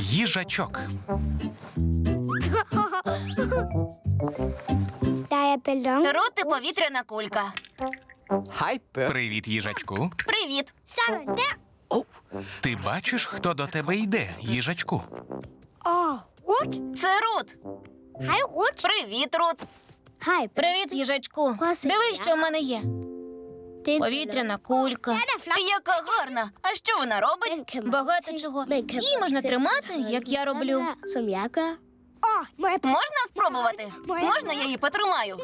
їжачок. Der er. Рут, ти повітряна кулька. Привіт, їжачку. Привіт. Ти бачиш, хто до тебе йде, їжачку? Це Рут. Привіт, Рут. Привіт, їжачку. Дивись, що в мене є. Повітряна кулька. Яка гарна. А що вона робить? Багато чого. Її можна тримати, як я роблю. Можна спробувати? Можна я її потримаю?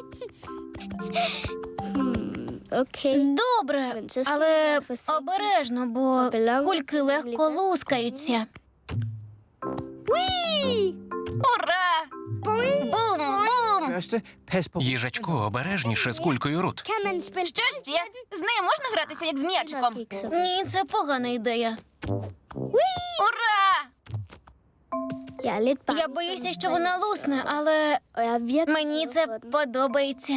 Добре, але обережно, бо кульки легко лускаються. Ура! Бум! Їжачку, обережніше з кулькою Рут. Що ще? З нею можна гратися як з м'ячиком? Ні, це погана ідея. Ура! Я боюся, що вона лусне, але мені це подобається.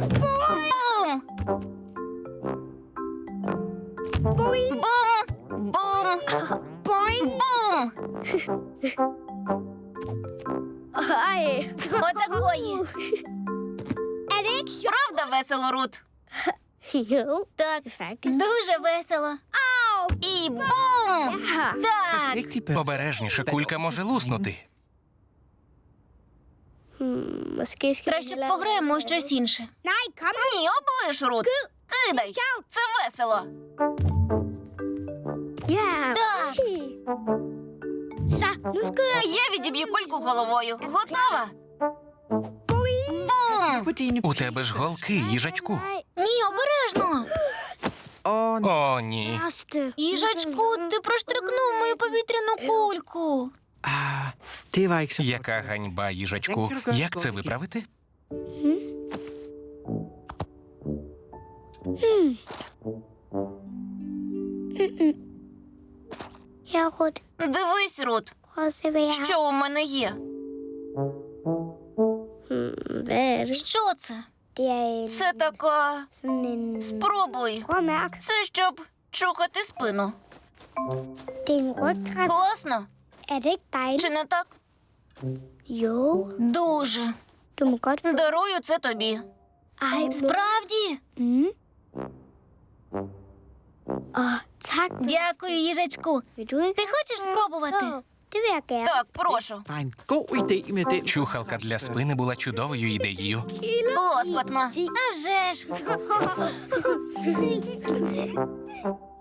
Бум! Бум! Бум! Бум! Ej. Отакої. Правда весело, Рут? Так, дуже весело. І бум! Так! Обережніше, кулька може луснути. Краще б пограємо щось інше. Ні, облиш, Рут. Кидай. Це весело. Так. Я відіб'ю кульку головою. Готова? Бум! У тебе ж голки, їжачку. Ні, обережно. О, ні. Їжачку, ти проштрикнув мою повітряну кульку. Яка ганьба, їжачку. Як це виправити? Дивись, Рут, Що у мене є. Hmm, er? Що це? Er Це така. Спробуй. Це щоб чухати спину. Er. Класно, Er чи не так? Дуже. Дарую це тобі. Справді? Mm. Дякую, їжачку. Ти хочеш спробувати? Jo, det vil jeg gerne. Так, прошу. var en god idé med den. Чухалка для спини була чудовою ідеєю. Лоскотно. А вже ж.